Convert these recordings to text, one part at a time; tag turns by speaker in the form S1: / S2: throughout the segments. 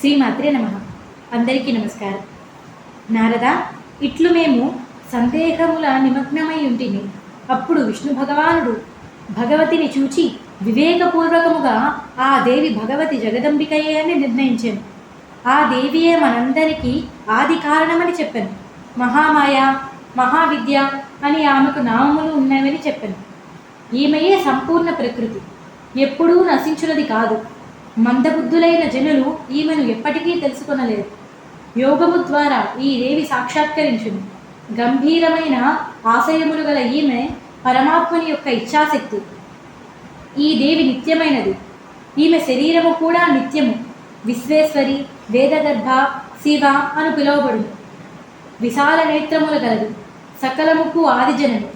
S1: శ్రీమాత్రే నమ. అందరికీ నమస్కారం. నారద ఇట్లు మేము సందేహముల నిమగ్నమై ఉంటుంది అప్పుడు విష్ణు భగవానుడు భగవతిని చూచి వివేకపూర్వకముగా ఆ దేవి భగవతి జగదంబికయే అని నిర్ణయించాను. ఆ దేవియే మనందరికీ ఆది కారణమని చెప్పాను. మహామాయ మహావిద్య అని ఆమెకు నామములు ఉన్నాయని చెప్పాను. ఈమెయే సంపూర్ణ ప్రకృతి. ఎప్పుడూ నశించున్నది కాదు. మందబుద్ధులైన జనులు ఈమెను ఎప్పటికీ తెలుసుకొనలేదు. యోగము ద్వారా ఈ దేవి సాక్షాత్కరించింది గంభీరమైన ఆశయములు గల ఈమె పరమాత్మని యొక్క ఇచ్ఛాశక్తి. ఈ దేవి నిత్యమైనది. ఈమె శరీరము కూడా నిత్యము. విశ్వేశ్వరి వేదగర్భ శివ అని పిలువబడును. విశాల నేత్రములు గలది. సకలముకు ఆదిజనము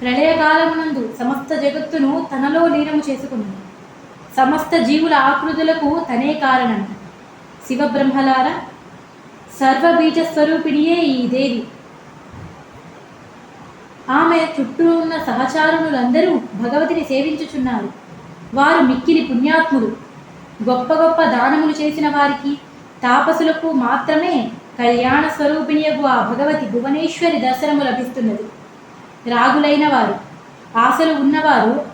S1: ప్రళయకాలమునందు సమస్త జగత్తును తనలో లీనము చేసుకున్నాడు సమస్త జీవుల ఆకృతులకు తనే కారణం. శివబ్రహ్మలార సర్వబీజ స్వరూపిణియే ఈ దేవి. ఆమె చుట్టూ ఉన్న సహచారులందరూ భగవతిని సేవించుచున్నారు. వారు మిక్కిలి పుణ్యాత్ములు. గొప్ప గొప్ప దానములు చేసిన వారికి తాపసులకు మాత్రమే కళ్యాణ స్వరూపిణియకు ఆ భగవతి భువనేశ్వరి దర్శనము లభిస్తున్నది. రాగులైన వారు ఆశలు ఉన్నవారు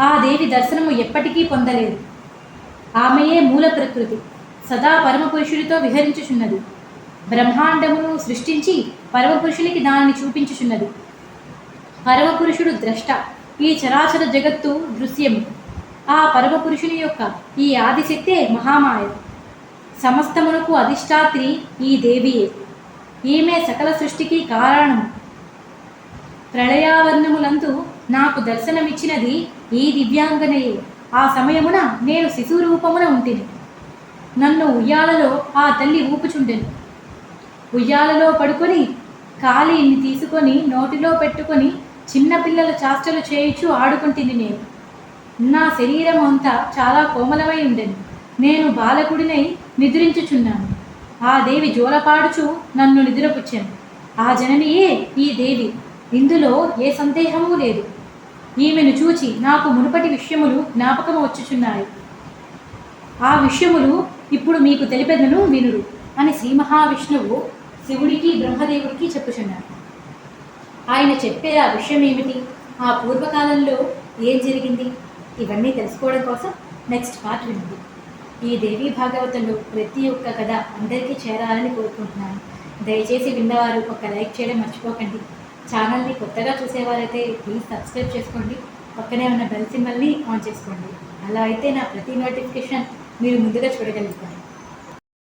S1: ఆ దేవి దర్శనము ఎప్పటికీ పొందలేదు. ఆమెయే మూల ప్రకృతి సదా పరమపురుషుడితో విహరించుచున్నది. బ్రహ్మాండమును సృష్టించి పరమపురుషునికి దానిని చూపించుచున్నది. పరమపురుషుడు ద్రష్ట ఈ చరాచర జగత్తు దృశ్యము. ఆ పరమపురుషుని యొక్క ఈ ఆదిశక్తే మహామాయ. సమస్తమునకు అధిష్టాత్రి ఈ దేవియే. ఈమె సకల సృష్టికి కారణము. ప్రళయావర్ణములందు నాకు దర్శనమిచ్చినది ఈ దివ్యాంగనయే. ఆ సమయమున నేను శిశువు రూపమున ఉంటిని. నన్ను ఉయ్యాలలో ఆ తల్లి ఊపుచుండెను. ఉయ్యాలలో పడుకొని ఖాళీని తీసుకొని నోటిలో పెట్టుకొని చిన్నపిల్లల చాష్టలు చేయుచు ఆడుకుంటుంది నేను. నా శరీరం అంతా చాలా కోమలమై ఉండేది నేను బాలకుడినై నిద్రించుచున్నాను. ఆ దేవి జోలపాడుచు నన్ను నిద్రపుచ్చాను. ఆ జననియే ఈ దేవి. ఇందులో ఏ సందేహము లేదు. ఈమెను చూచి నాకు మునుపటి విషయములు జ్ఞాపకం వచ్చుచున్నాయి. ఆ విషయములు ఇప్పుడు మీకు తెలిపెదను వినుడు అని శ్రీ మహావిష్ణువు శివుడికి బ్రహ్మదేవుడికి చెప్పుచున్నారు ఆయన చెప్పే ఆ విషయం ఏమిటి ఆ పూర్వకాలంలో ఏం జరిగింది? ఇవన్నీ తెలుసుకోవడం కోసం నెక్స్ట్ పార్ట్ వినండి. ఈ దేవీ భాగవతంలో ప్రతి ఒక్క కథ అందరికీ చేరాలని కోరుకుంటున్నాను. దయచేసి విన్నవారు ఒక లైక్ చేయడం మర్చిపోకండి. ఛానల్ని కొత్తగా చూసేవారైతే ప్లీజ్ సబ్స్క్రైబ్ చేసుకోండి. పక్కనే ఉన్న బెల్ సింబల్ని ఆన్ చేసుకోండి. అలా అయితే నా ప్రతి నోటిఫికేషన్ మీరు ముందుగా చూడగలుగుతారు.